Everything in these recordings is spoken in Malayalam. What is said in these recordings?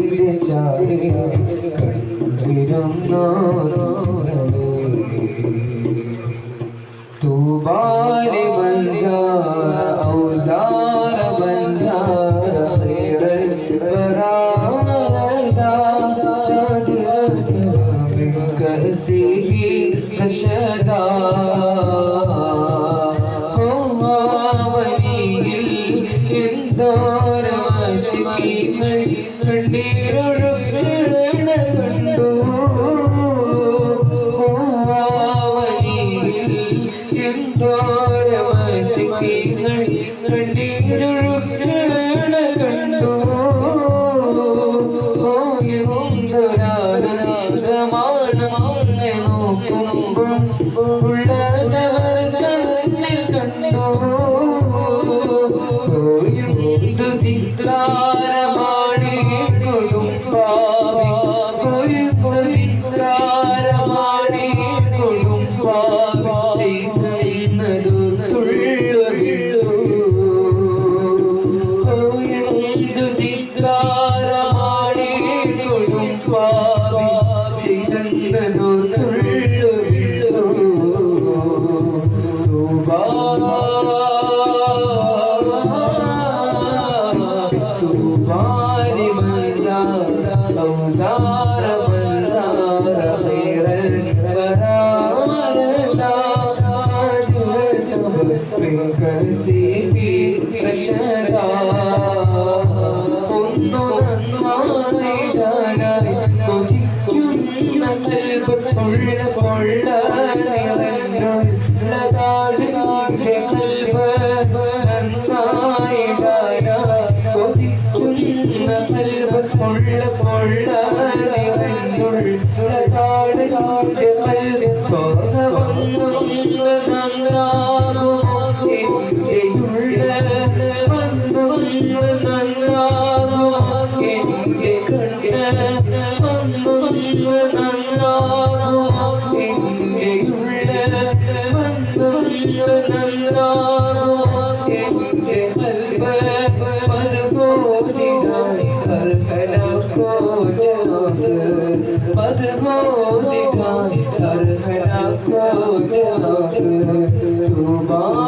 দিতে চাই তুবার মঞ্জা ঔজা നോക്കുമ്പോൾ ഉള്ളതവർ കണ്ണിൽ കണ്ടു തിത്രാരമാണി കൊടുമ്പാവി തിത്രാരമാണി കൊടുമ്പാവി ചെയ്യുന്നതു തുള്ളുവീഴു തിത്രാരമാണി കൊടുമ്പാവി طوبى لمن زار أو زار من زار خير البرايا قد من كرسه رشدا ഒന്നു നന്നായിടാനായി കൊതിക്കുന്ന കൽവ് ഉള്ള കൊള്ള Tu baat ho, di da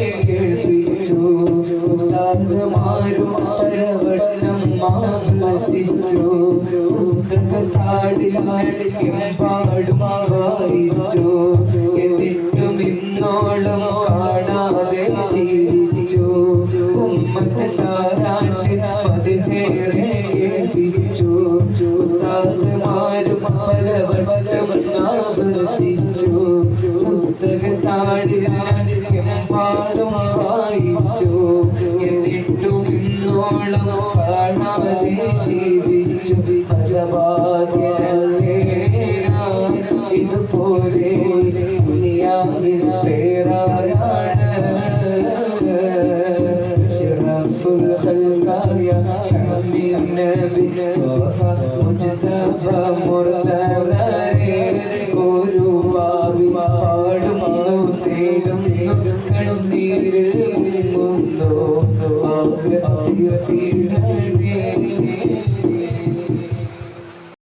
പലവട്ടം പുസ്തക സാടിയാടിയും വായിച്ചു എന്നിട്ടും ഇന്നോളം കാണാതെ ജീവിച്ചു ഉമ്മത്ത് പതിനേറെ കേൾപ്പിച്ചു ഉസ്താദുമാരും പലവട്ടം ആവർത്തിച്ചു പുസ്തക സാടിയാടിയും പാടും ചുവി ഭജവാദ്യനേരാ ഇതുപോലെ ദുനിയാവിൽ പേരാണ് ശിറാസുൽ ഖൽഖായ ഹമീൻ നബി മുജ്തഫ മുർദനേ ഒരു ഭാവി പാടുന്നു തേടുന്നു കണ്ണീരിൽ മുന്നോ ആഗ്രഹത്തിൽ